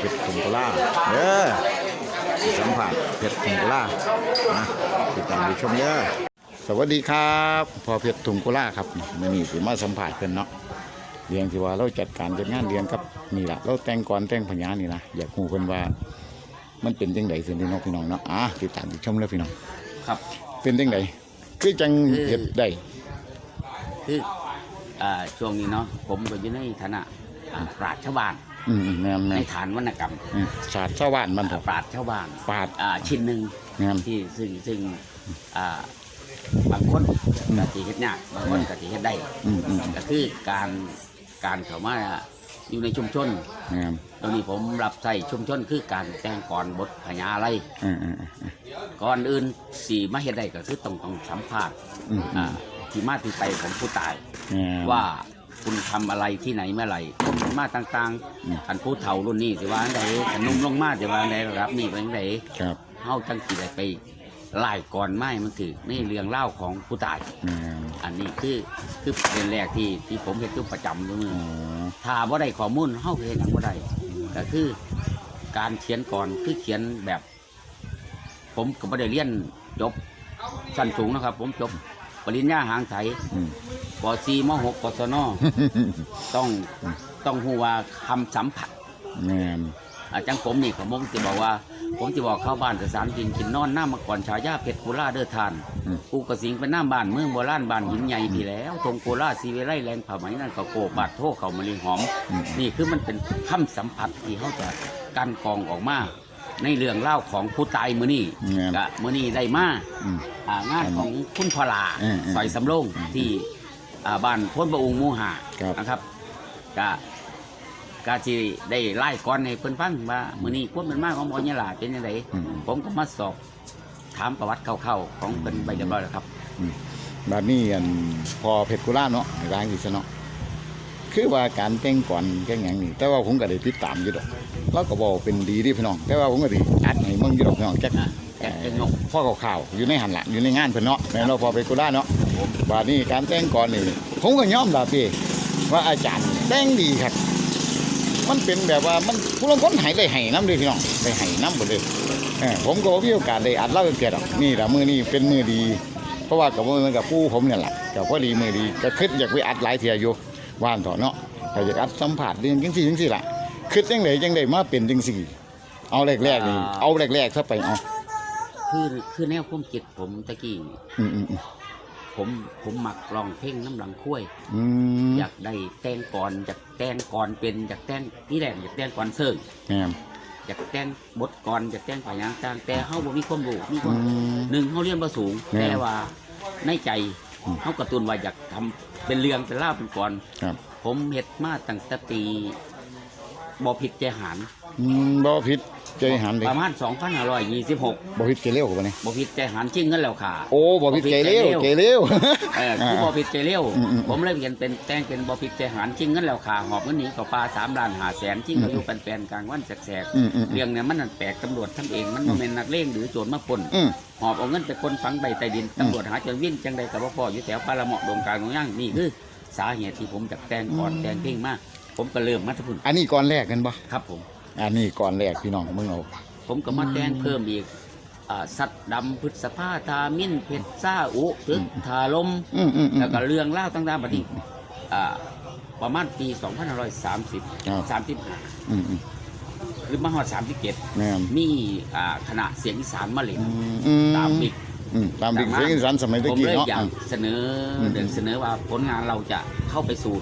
เพชรถุงกะลาเด้อสัมผัสเพชรถุงกะลานะติดตามดูชมเด้อสวัสดีครับพอเพชรถุงกะลาครับมื่อนี้สิมาสัมผัสเพิ่นเนาะเรียงที่ว่าเราจัดการจัดงานเรียงกับนี่ล่ะเราแต่งก่อนแต่งพญานี่นะอยากฮู้เพิ่นว่า มันเป็นจังไดสิพี่น้องพี่น้องเนาะอะติดตามดูชมเลยพี่น้องครับ เป็นจังไดคือจังเฮ็ดได้คืออ่าช่วงนี้เนาะผมก็อยู่ในฐานะอ่าปราชญ์ชาวบ้าน อืมๆแม่นในๆฐานวรรณกรรมอืมศาสตร์ชาวบ้านมันเถอ่าอะปราชญ์ชาวบ้านปราชญ์อ่าชิ้นหนึ่งแม่น ที่ซึ่งซึ่งอ่าบางคนกะติเฮ็ดยากบางคนกะติเฮ็ดได้อืมอืม ก็คือการการเข้ามาอยู่ในชุมชน แม่นตอนนี้ผมรับใส่ชุมชนคือการแต่งก่อนบทพญาอะไรอืมอืมอืมก่อนอื่นสีมาเฮ็ดได้ก็คือต้องต้องสัมภาษณ์อืม อ่าที่มาที่ไปของผู้ตาย แม่นว่า คุณทำอะไรที่ไหนเมื่อไหร่ผมมาต่างอืมๆอันผู้เฒ่ารุ่นนี้สิว่าอันใดอันหนุ่มลงมาสิว่าอันใดระดับนี้เป็นอันใดครับเฮาจังสิได้ไปไล่ก่อนไม้มันถือในเรื่องเล่าวของผู้ตายแม่นอันนี้คือคือประเด็นแรกที่ที่ผมเห็นทุกประจำทุกมืออ๋อถ้าบ่ได้ข้อมูลเฮาก็เห็นหยังบ่ได้ก็คือการเขียนก่อนคือเขียนแบบ ผมก็บ่ได้เรียนจบชั้นสูงนะครับ ผมจบปริญญาหางไถอืม ป .4 ม .6 กศนต้องต้องหูว่าคำสัมผัสแม่นอาจังผมนี่ผมจะบอกว่า ผมจะบอกเข้าบ้านสถานกินกินนอนหน้ามาก่อนฉายาเพชรโคราเด้อทานอืมกูกระสิงเป็นหน้าบ้านเมืองโบราณบ้านหินใหญ่พี่แล้วทงโคราซีเวไลแรงผ่าไหมนั่นก็โกบาดโทเขามาลีหอมอืมนี่คือมันเป็นคำสัมผัสที่เขาจะกันกรองออกมาในเรื่องเล่าวของผู้ตายมือนี่แม่นกะมือนี่ได้มาอืมอ่างานของคุณพลาอืมอืมสอยสำโรงที่ อ่าบ้านพ้นประองค์หมูหาครับ นะครับกะกาจีได้ไล่ก่อนให้เพิ่นฟังว่ามื้อนี้ความเป็นมาของบ่ยะลาเป็นจังไดอืม ผมก็มาสอบถามประวัติคร่าวๆของเพิ่นไปเรียบร้อยแล้วครับบัดนี้อันพอเพชรกุลาเนาะในร้านอีสเนาะคือว่าการแต่งก่อนแต่งหยังนี่แต่ว่าผมก็ได้ติดตามอยู่ดอกเราก็บอกเป็นดีที่พี่น้อง แต่ว่าผมก็ได้อัดให้มึงอยู่ดอกพี่น้องแจ็ค อะแจ็คแจ็คนกพ่อข่าวๆอยู่ในหันละอยู่ในงานเพิ่นเนาะแม่นเราพอเพชรกุลาเนาะบัดนี้การแต่งก่อนนี่ผมก็ยอมรับพี่ว่าอาจารย์แต่งดีครับ มันเป็นแบบว่ามันผู้ลงคนหายเลยให้น้ำเลยพี่น้องได้ให้น้ำหมดเลยผมก็บ่มีโอกาสได้อัดเล่าเกิดหรอกนี่แหละมือนี้เป็นมือดี เพราะว่ากับมือกับผู้ผมเนี่ยแหละกับพอดีมือดีก็คิดอยากไปอัดหลายเทียอยู่ว่านต่อเนาะอยากอัดสัมผัสเรื่องจังสี่จังสี่ล่ะคิดจังไดจังไดมาเป็นจังสี่ เอาแรกๆนี่เอาแรกๆซะไปเอา คือคือแนวความคิดผมตะกี้อืมอืมอืมผมผมมักร้องเพลงน้ำหลังคุ้ยอืมอยากได้แต่งก่อนอยากแต่งก่อนเป็นอยากแต่งที่แรกอยากแต่งก่อนเซิงแม่นอยากแต่งบทก่อนอยากแต่งไปหยังต่างแต่เฮาบ่มีความรู้มีคอืวามมหนึ่งเขาเรียนมาสูง แม่นแต่ว่าในใจอืม เขากระตุนว่าอยากทำเป็นเรื่องเป็นเล่าวเป็นก่อน ครับผมเฮ็ดมาตั้งแต่ปีบ่ผิดใจหารอืมบ่ผิด ใจหันเลยประมาณ2526บ่ผิดใจเร็วกว่านี้บ่ผิดใจหารจริงเงินแล้วค่ะ โอ้บ่ผิดใจเร็วใจเร็วเออคือบ่ผิดใจเร็วอืมอืมผมเลยเขียนเป็นแต่งเป็นบ่ผิดใจหารจริงเงินแล้วค่ะหอบเงินหนีกับปลา3ล้าน5แสนจริงเขาอยู่เป็นแปลนกลางวันแสกอืมอืมๆเรื่องเนี้มันนั่นแปลกตำรวจทำเองมันบ่แม่นนักเลงหรือโจรมาปล้นอืมหอบเอาเงินไปคนฝังใบใต้ดินตำรวจหาจนวิ่งจังใดกับพ่ออยู่แถวปลาละเหมาะดงกลางของย่างนี่คือสาเหตุที่ผมจะแต่งก่อนแต่งเพลงมากผมก็เริ่มมาทุกพุ่นอันนี้ก่อนแรกกันบ่ครับผม อันนี้ก่อนแรกพี่น้องมึงเอาผมก็มาแต่งเพิ่มอีกอ่าสัตว์ดำพฤษภาทามินเพชรซ่าอุทึกทาลม อืมอืมอืม แล้วก็เรื่องเล่าวต่างๆแบบนี้อ่าประมาณปี2530ครับ35อืมอืมหรือมาฮอดแม่น37มีอ่าคณะเสียงอีสานมาเล่นอืมอืมตามบิ๊กอืมตามบิ๊กเสียงอีสานสมัยตะผมกี้เลยเนาะอยากอืมเสนออม เดินเสนอว่าผลงานเราจะเข้าไปสู่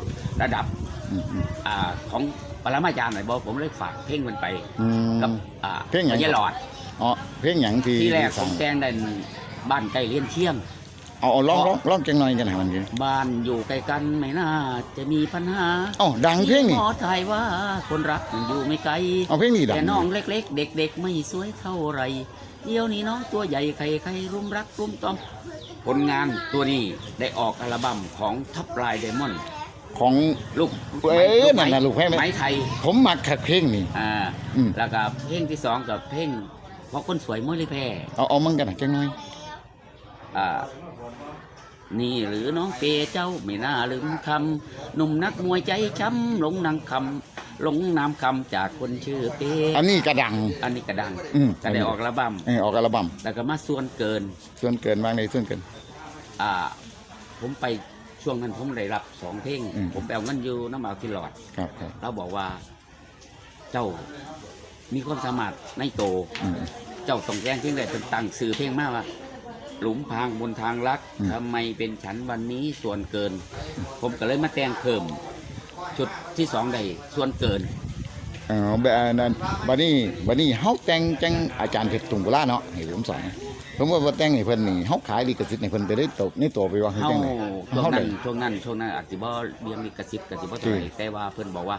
ระดับอืมอืมอ่าของ ปรมาจารย์หน่อยบอกผมเลยฝากเพลงมันไปอืมกับอ่าเพลงหยังพญาหลอด อ๋อเพลงหยังที่ที่แรกผสั่งมแต่งได้บ้านใกล้เลียนเที่ยง เอาเอาร้องร้องร้องจังหน่อยกันหามันกินบ้านอยู่ใกล้กันไม่น่าจะมีปัญหาเอ้าดังเพลงนี่หมอไทยว่าคนรักมันอยู่ไม่ไกล เอาเพลงนี้ดังแต่น้องเล็ก ๆ เด็ก ๆ ไม่สวยเท่าไหรเดี๋ยวนี้น้องตัวใหญ่ใครใครรุมรักรุมตอม ผลงานตัวนี้ได้ออกอัลบั้มของท็อปไลน์ไดมอนด์ ของ ลูกเอ้ยนั่นน่ะลูกแพ้ไหมไม้ไทยผมมักคักเพลงนี่ อ่าอืม แล้วก็เพลงที่สองกับเพลงเพราะคนสวยมวยเลยแพ้เอาเอามันกันหน่อยจังหน่อย อ่านี่หรือน้องเปเจ้าไม่น่าลืมคำหนุ่มนักมวยใจช้ำหลงนางคำหลงนามคำจากคนชื่อเปอันนี้กระดัง อันนี้กระดังอืม ก็ได้ออกระบเออออกอัลบั้มำแล้วก็มาส่วนเกินส่วนเกินบ้างในส่วนเกิน อ่า ผมไป ช่วงนั้นผมได้รับสองเพลงอืม ผมไปเอาเงินอยู่น้ำเอาที่หลอด ครับครับ เราบอกว่า เจ้ามีความสามารถในโต อืม เจ้าต้องแจ้งเพลงใดเป็นตั้งสื่อเพลงมากว่า หลุมพรางบนทางรักอืม ทำไมเป็นฉันวันนี้ส่วนเกิน ผมก็เลยมาแต่งเพิ่มชุดที่สองได้ส่วนเกินเออแบบนั้นบัดนี้บัดนี้เฮาแต่งจังอาจารย์เพชรตุงกุลาเนาะให้ผมสอนผมว่าบ่แต่งให้เพิ่นนี่เฮาขายลิขสิทธิ์ให้เพิ่นไปได้ตกนี่ตัวไปว่าให้เฮาจังได๋ช่วงเฮานั้ได้นช่วงนั้นช่วงนั้นอาจจะบ่เรียงลิขสิทธิ์กับสิบ่จริเท่างไหร่แต่ว่าเพิ่นบอกว่า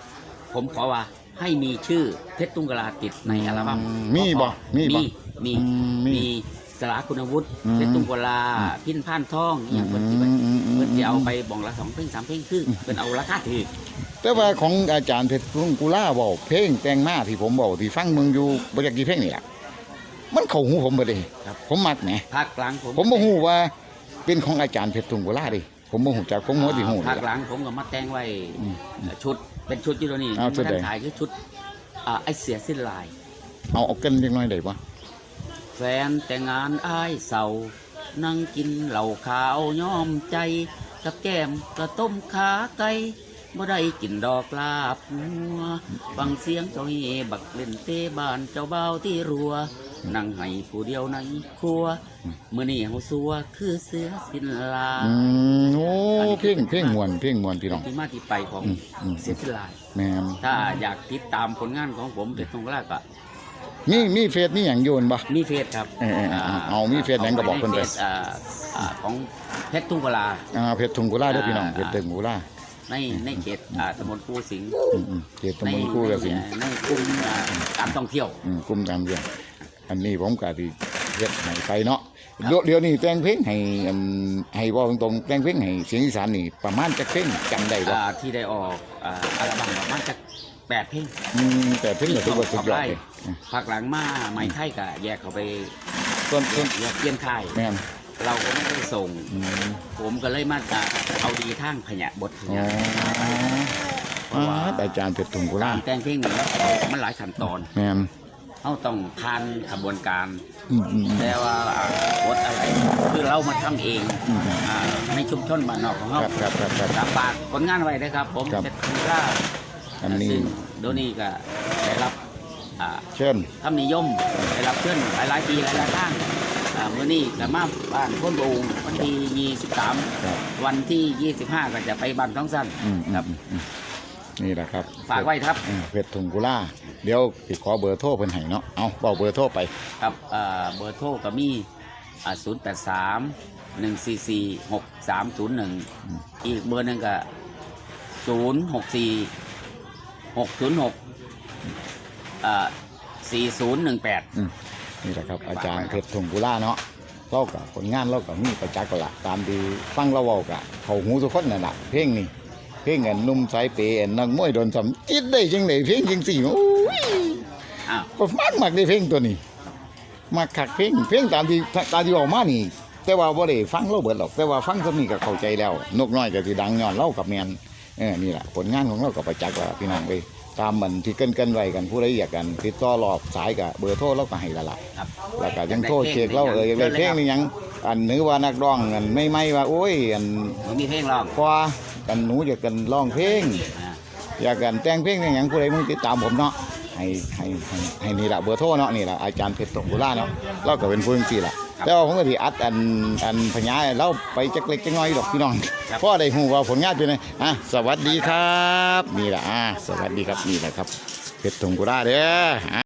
ผมขอว่าให้มีชื่อเพชรตุ้งกะลาติดในอัลบั้มมีบ่มีบ่ มีมีอืมมีมีสลาคุณวุฒิอืมเพชรตุ้งกะลาพินพ่านทองอหย่างเพิ่นสิไปอืมอืมอืม เพิ่นสิเอาไปบ่องละสองเพลงสามเพลงคือเพิ่นเอาราคาถูก แต่ว่าของอาจารย์เพชรตุงกุลาเว้าเพลงแต่งมาที่ผมเว้าที่ฟังเมืองอยู่บ่จักกี่เพลงนี่ล่ะมันเข้าหูผมเบ่เด้ผมมักแหมภาคกลางผมผมบ่ฮู้ว่าเป็นของอาจารย์เพชรตุงกุลาเดิผมบ่ฮู้จักผมบ่สิฮู้ภาคนี่หล่ะลังผมก็มาแต่งไว้อืมชุดเป็นชุดอยู่ตัวนี้อ้าวชุดใดไม่ไถ่ายคือชุดอ่าไอเสียสิ้นลาย เอาเอาเกินจักหน่อยได้บ่แฟนแต่งงานอ้ายเศร้านั่งกินเหล้าขาวย้อมใจกับแก้มกระต้มขาไก่ บ่ได้กินดอกลาบหัวฟังเสียงเจ้าเฮบักเล่นเตะบานเจ้าเบาวที่รัว นั่งให้ผู้เดียวในครัวมื้อนี้เฮาสัวคือเสือสิ้นลาอืมโอ้เพลงเพลงม่วนเพลงม่วนพี่น้อง ที่มาที่ไปของอืมอืม เสียสิ้นลายแม่นถ้าอยากติดตามผลงานของผมเป็นตรงแรกก็มีมีเฟซมีหยังโยนบ่ มีเฟซครับเออเออเออเอามีเฟซไหนก็บอกเพิ่นไปในฟซอ่าอ่าของเพชรตุ้งกะลา อ่าเพชรตุงกุลาเด้อพี่น้องอ่าเพชรตุงกุลา ในในเขตอ่าตำบลปูสิงห์อืมอืมเขตตำบลกู้กสินในกลุ่มอ่าการท่องเที่ยว อืมกลุ่มตามเรื่องอันนี้ผมก็สิเฮ็ดให้ไปเนาะเดี๋ยวเดี๋ยวนี้แต่งเพลงให้อันให้เว้าตรงๆแต่งเพลงให้เสียงอีสานนี่ประมาณจักเพลงจำได้บ่อ่าที่ได้ออกอ่าอัลบั้มประมาณจะแปดเพลงอืมแต่เพลงก็ถือว่าสุดยอดเลยอืมภาคหลังมาไหมไทยก็แยกเขาไปส่วนส่วน แยกเยี่ยนค่าย แม่น เราก็ไม่ได้ส่งอืมผมก็เลยมาจะเอาดีทางขยะบทขอ๋อยะอ่าอาจารย์เพชรตุงกุลาแต่งเพลงนี่มันหลายขั้นตอนแม่นเขาต้องผ่านขบวนการอืมอืมอืมแต่ว่าบทอะไร คือเรามาทำเองอืมอ่าในชุมชนบ้านนอกของเราครับครับครับครับตามปากผลงานไว้นะครับ ผมครับเป็นคุณค่าอันนี้ซึ่งโดยวนี้ก็ได้รับอ่าเชิญคำนิยมได้รับเชิญหลายหลายๆปีหลายหลายๆทางอ่า มื่อนี้ก็มาบ้านพ้นบูงวันที่ครับ23วันที่25ก็จะไปบ้านท้องสั้นอืมครับอืมอืมนี่แหละครับฝากไว้ครับเออเพชรตุงกุลาเดี๋ยวสิขอเบอร์โทรเพิ่นให้เนาะเอาเว้าเบอร์โทรไปครับอ่าเบอร์โทรก็มีอ่า083 144 6301อีกเบอร์หนึงก็064 606อ่า4018อืม นี่แหละครับอาจารย์เพชรตุงกุลาเนาะเรากับผลงานเรากับมีประจักษ์กละตามที่ฟังเราเว้ากะเขาหูทุกคนนั่นแหละเพลงนี้เพลงอันนุ่มสายเปย์อันนักมวยโดนสำจิตได้จังไดเพลงจังสี่โอ้ยอ้าวก็มากมากได้เพลงตัวนี้มาคักเพลงเพลงตามที่ตามที่ออกมานี่ แต่ว่าบ่ได้ฟังเราเบิดหรอก แต่ว่าฟังตัวนี้ก็เข้าใจแล้ว นกน้อยก็สิดังย้อนเล่ากับแมนเออนี่แหละผลงานของเราก็ประจักษ์ว่าพี่น้องเอ้ย ตามมันที่เกินกันไว้กันผู้ใดอยากกันติดต่อรอบสายกับเบอร์โทรเราก็ให้ละล่ะครับ แล้วก็ยังโทรเช็คเราเอออยากได้เพลงนี่ยังอันนึกว่านักร้องอันไม่ไม่ว่าโอ้ยอันผมมีเพลงร้องกว่ากันหนูอยากกันร้องเพลงอ่าอยากกันแต่งเพลงอย่างหยังผู้ใดมึงติดตามผมเนาะให้ให้ให้ให้นี่ละเบอร์โทรเนาะนี่ละอาจารย์เพชรตงกุลาเนาะเราก็เป็นผู้จังซี่ล่ะ แต่ว่าผมก็สิอัดอันอันพญาเราไปจักเล็กจักน้อยดอกพี่น้องพ่อได้ฮู้ว่าผลงานเป็นไงอะสวัสดีครับนี่ล่ะอะสวัสดีครับนี่แหละครับเพชรตงกุลาเด้ออะ